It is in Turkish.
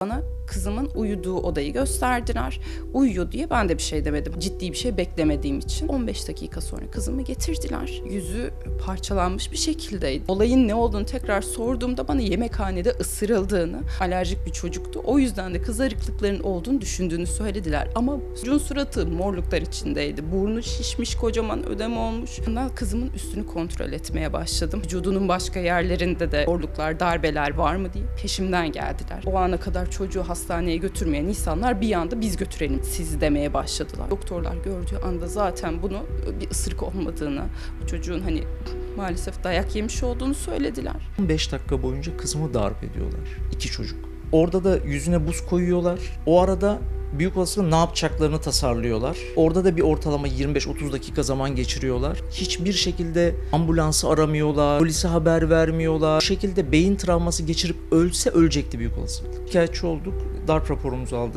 Bana kızımın uyuduğu odayı gösterdiler. Uyuyor diye ben de bir şey demedim. Ciddi bir şey beklemediğim için. 15 dakika sonra kızımı getirdiler. Yüzü parçalanmış bir şekildeydi. Olayın ne olduğunu tekrar sorduğumda bana yemekhanede ısırıldığını, alerjik bir çocuktu. O yüzden de kızarıklıkların olduğunu düşündüğünü söylediler. Ama çocuğun suratı morluklar içindeydi. Burnu şişmiş, kocaman ödem olmuş. Ondan kızımın üstünü kontrol etmeye başladım. Vücudunun başka yerlerinde de morluklar, darbeler var mı diye peşimden geldiler. O ana kadar çocuğu hastaneye götürmeyen insanlar bir anda biz götürelim sizi demeye başladılar. Doktorlar gördüğü anda zaten bunu bir ısırık olmadığını, bu çocuğun hani maalesef dayak yemiş olduğunu söylediler. 15 dakika boyunca kızımı darp ediyorlar. İki çocuk. Orada da yüzüne buz koyuyorlar. O arada büyük olasılıkla ne yapacaklarını tasarlıyorlar. Orada da bir ortalama 25-30 dakika zaman geçiriyorlar. Hiçbir şekilde ambulansı aramıyorlar, polise haber vermiyorlar. Bu şekilde beyin travması geçirip ölse ölecekti büyük olasılıkla. Şikayetçi olduk, darp raporumuzu aldık.